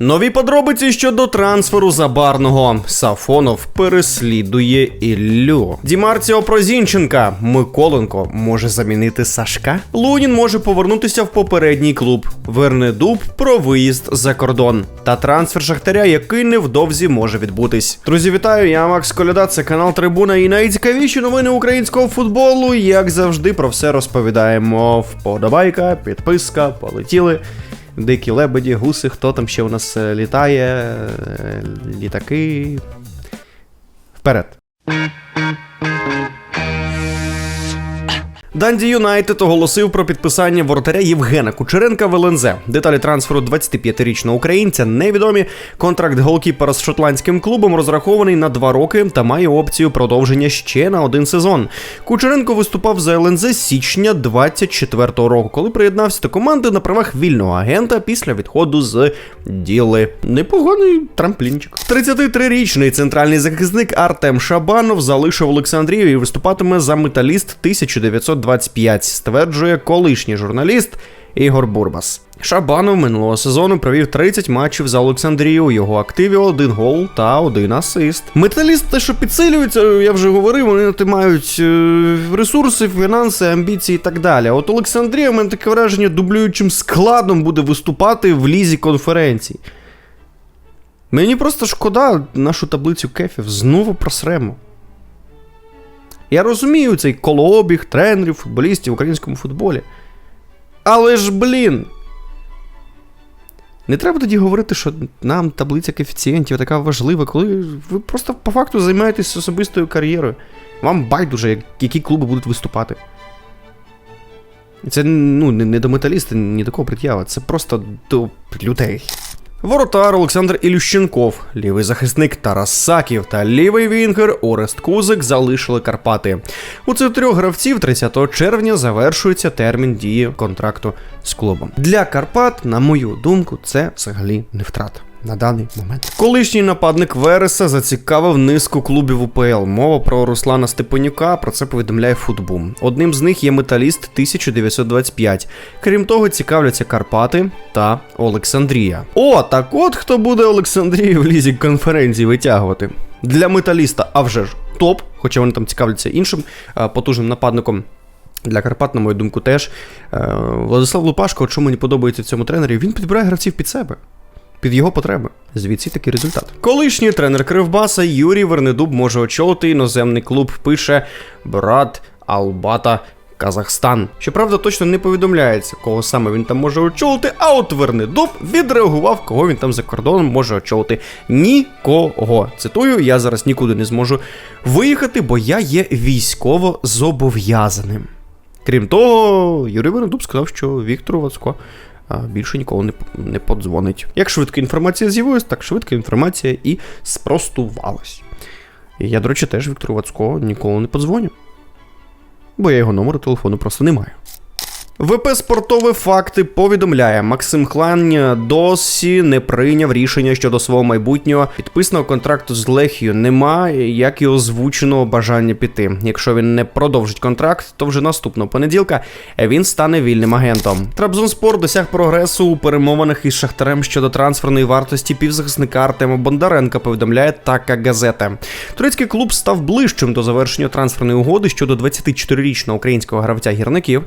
Нові подробиці щодо трансферу забарного. Сафонов переслідує Іллю. Дімарціо про Зінченка. Миколенко може замінити Сашка. Лунін може повернутися в попередній клуб. Вернедуб про виїзд за кордон. Та трансфер Шахтаря, який невдовзі може відбутись. Друзі, вітаю! Я Макс Коляда, це канал Трибуна і найцікавіші новини українського футболу. Як завжди, про все розповідаємо. Вподобайка, підписка, полетіли. Дикі лебеді, гуси, хто там ще у нас е, літає, е, літаки. Вперед. Данді Юнайтед оголосив про підписання воротаря Євгена Кучеренка в ЛНЗ. Деталі трансферу 25-річного українця невідомі. Контракт голкіпера з шотландським клубом розрахований на два роки та має опцію продовження ще на один сезон. Кучеренко виступав за ЛНЗ січня 24-го року, коли приєднався до команди на правах вільного агента після відходу з діли. Непоганий трамплінчик. 33-річний центральний захисник Артем Шабанов залишив Олександрію і виступатиме за металіст 1925, стверджує колишній журналіст Ігор Бурбас. Шабанов минулого сезону провів 30 матчів за Олександрію. У його активі один гол та один асист. Металіст те, що підсилюється, я вже говорив, вони мають е, ресурси, фінанси, амбіції і так далі. От Олександрія, у мене таке враження, дублюючим складом буде виступати в лізі конференцій. Мені просто шкода нашу таблицю кефів знову просремо. Я розумію цей колообіг тренерів, футболістів в українському футболі. Але ж, блін. Не треба тоді говорити, що нам таблиця коефіцієнтів така важлива, коли ви просто по факту займаєтесь особистою кар'єрою. Вам байдуже, які клуби будуть виступати. Це ну, не, до металіста, ні до кого пред'ява, це просто до людей. Воротар Олександр Ілющенков, лівий захисник Тарас Саків та лівий вінгер Орест Кузик залишили Карпати. У цих трьох гравців 30 червня завершується термін дії контракту з клубом. Для Карпат, на мою думку, це взагалі не втрата. На даний момент колишній нападник Вереса зацікавив низку клубів УПЛ. Мова про Руслана Степанюка. Про це повідомляє Футбум. Одним з них є металіст 1925. Крім того, цікавляться Карпати та Олександрія. О, так от хто буде Олександрію в лізі конференції витягувати. Для металіста, а вже ж топ, хоча вони там цікавляться іншим е, потужним нападником. Для Карпат, на мою думку, теж Е, Владислав Лупашко, що мені подобається в цьому тренері, він підбирає гравців під себе. Під його потреби. Звідси такий результат. Колишній тренер Кривбаса Юрій Вернедуб може очолити іноземний клуб. Пише брат Албата. Казахстан. Щоправда, точно не повідомляється, кого саме він там може очолити, а от Вернедуб відреагував, кого він там за кордоном може очолити. Нікого. Цитую, я зараз нікуди не зможу виїхати, бо я є військово зобов'язаним. Крім того, Юрій Вернедуб сказав, що Віктору Вацко більше ніколи не, не подзвонить. Як швидко інформація з'явилась, так швидко інформація і спростувалась. Я, до речі, теж Віктору Вацко ніколи не подзвоню. Бо я його номеру телефону просто не маю. ВП Спортові факти повідомляє, Максим Хлань досі не прийняв рішення щодо свого майбутнього. Підписаного контракту з Лехією немає, як і озвученого бажання піти. Якщо він не продовжить контракт, то вже наступного понеділка він стане вільним агентом. Трабзонспор досяг прогресу у перемовинах із Шахтарем щодо трансферної вартості півзахисника Артема Бондаренка. Повідомляє така газета. Турецький клуб став ближчим до завершення трансферної угоди щодо 24-річного українського гравця гірників.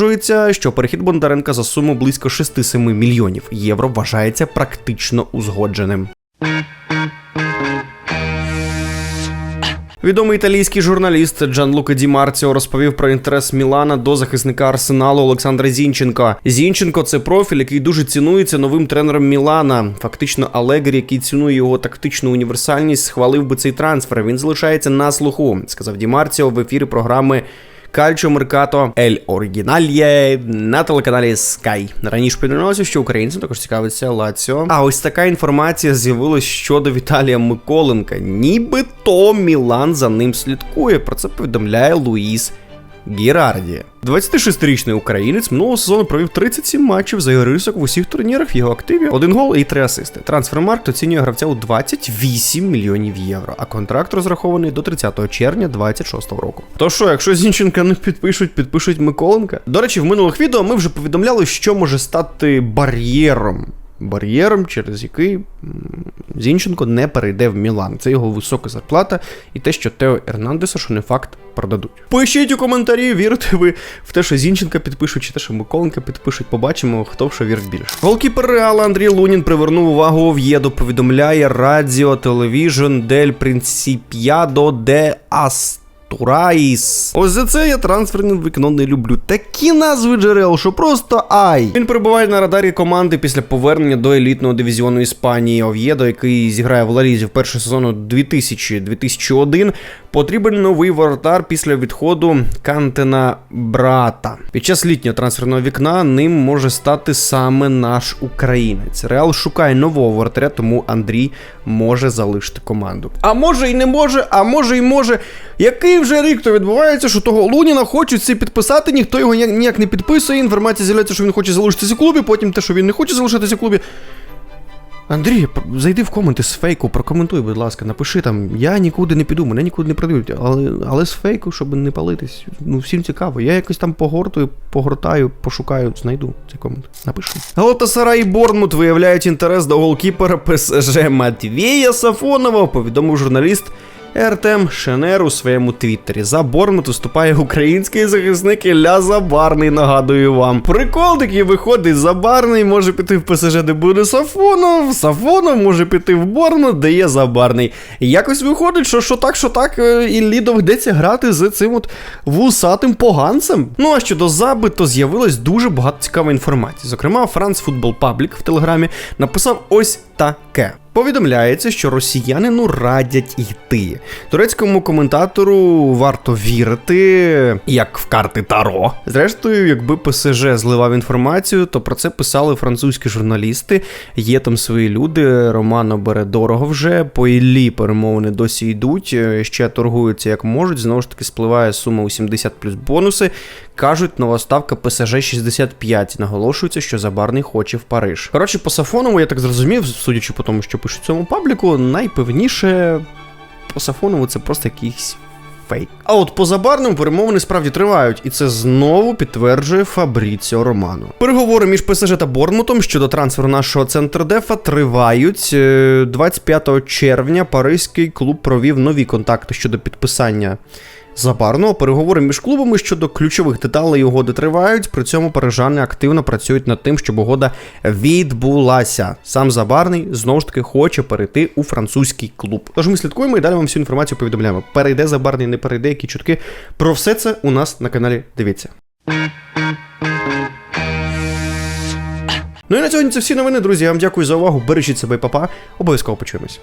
Стверджується, що перехід Бондаренка за суму близько 6-7 мільйонів євро вважається практично узгодженим. Відомий італійський журналіст Джан Лука Ді Марціо розповів про інтерес Мілана до захисника Арсеналу Олександра Зінченка. Зінченко це профіль, який дуже цінується новим тренером Мілана. Фактично, Алегрі, який цінує його тактичну універсальність, схвалив би цей трансфер. Він залишається на слуху, сказав Ді Марціо в ефірі програми. Кальчо Меркато Ель Оригінальє на телеканалі Sky. Раніше повідомлялося, що українцям також цікавиться Лаціо. А ось така інформація з'явилась щодо Віталія Миколенка. Нібито Мілан за ним слідкує. Про це повідомляє Луїс Гірарді. 26-річний українець минулого сезону провів 37 матчів за рисок в усіх турнірах в його активі, один гол і три асисти. Трансфермаркт оцінює гравця у 28 мільйонів євро, а контракт розрахований до 30 червня 26 року. То що, якщо Зінченка не підпишуть, підпишуть Миколенка? До речі, в минулих відео ми вже повідомляли, що може стати бар'єром бар'єром, через який Зінченко не перейде в Мілан. Це його висока зарплата і те, що Тео Ернандеса, що не факт, продадуть. Пишіть у коментарі, вірите ви в те, що Зінченка підпишуть, чи те, що Миколенка підпишуть. Побачимо, хто в що вірить більше. Голкіпер Реала Андрій Лунін привернув увагу Ов'єдо. Повідомляє Радіо Телевіжн Дель Принципіадо де Астураїс. Ось за це я трансферне вікно не люблю. Такі назви джерел, що просто ай. Він перебуває на радарі команди після повернення до елітного дивізіону Іспанії Ов'єдо, який зіграє в Лалізі в перший сезону 2000-2001. Потрібен новий воротар після відходу Кантена брата. Під час літнього трансферного вікна ним може стати саме наш українець. Реал шукає нового воротаря, тому Андрій може залишити команду. А може і не може, а може і може. Який вже рік то відбувається, що того Луніна хочуть всі підписати, ніхто його ніяк, не підписує. Інформація з'являється, що він хоче залишитися в клубі, потім те, що він не хоче залишитися в клубі. Андрій, зайди в коменти з фейку, прокоментуй, будь ласка, напиши там, я нікуди не піду, мене нікуди не продають, але, але з фейку, щоб не палитись. Ну, всім цікаво. Я якось там погортую, погортаю, пошукаю, знайду цей комент. Напишу. Галатасарай і Борнмут виявляють інтерес до голкіпера ПСЖ Матвія Сафонова, повідомив журналіст Ертем Шенер у своєму твіттері. За Борнмут виступає український захисник Ілля Забарний, нагадую вам. Прикол такий виходить, Забарний може піти в ПСЖ, де буде Сафонов, Сафонов може піти в Борнмут, де є Забарний. І якось виходить, що, що так, що так, е, Іллі доведеться грати з цим от вусатим поганцем. Ну а щодо Заби, то з'явилось дуже багато цікавої інформації. Зокрема, Франц Футбол Паблік в Телеграмі написав ось таке. Повідомляється, що росіянину радять йти. Турецькому коментатору варто вірити, як в карти Таро. Зрештою, якби ПСЖ зливав інформацію, то про це писали французькі журналісти. Є там свої люди. Романо бере дорого вже. По Іллі перемовини досі йдуть. е, Ще торгуються як можуть. Знову ж таки, спливає сума у 70 плюс бонуси. Кажуть, нова ставка ПСЖ 65. Наголошується, що Забарний хоче в Париж. Коротше, по Сафонову, я так зрозумів, судячи по тому, що пишуть в цьому пабліку, найпевніше по це просто якийсь фейк. А от по Забарному перемовини справді тривають, і це знову підтверджує Фабріціо Романо. Переговори між ПСЖ та Борнмутом щодо трансферу нашого центрдефа тривають. Е, 25 червня паризький клуб провів нові контакти щодо підписання. Забарного переговори між клубами щодо ключових деталей угоди тривають. При цьому парижани активно працюють над тим, щоб угода відбулася. Сам Забарний знову ж таки хоче перейти у французький клуб. Тож ми слідкуємо і далі вам всю інформацію повідомляємо. Перейде Забарний, не перейде, які чутки. Про все це у нас на каналі. Дивіться. Ну і на сьогодні це всі новини, друзі. Я вам дякую за увагу. Бережіть себе і папа. Обов'язково почуємось.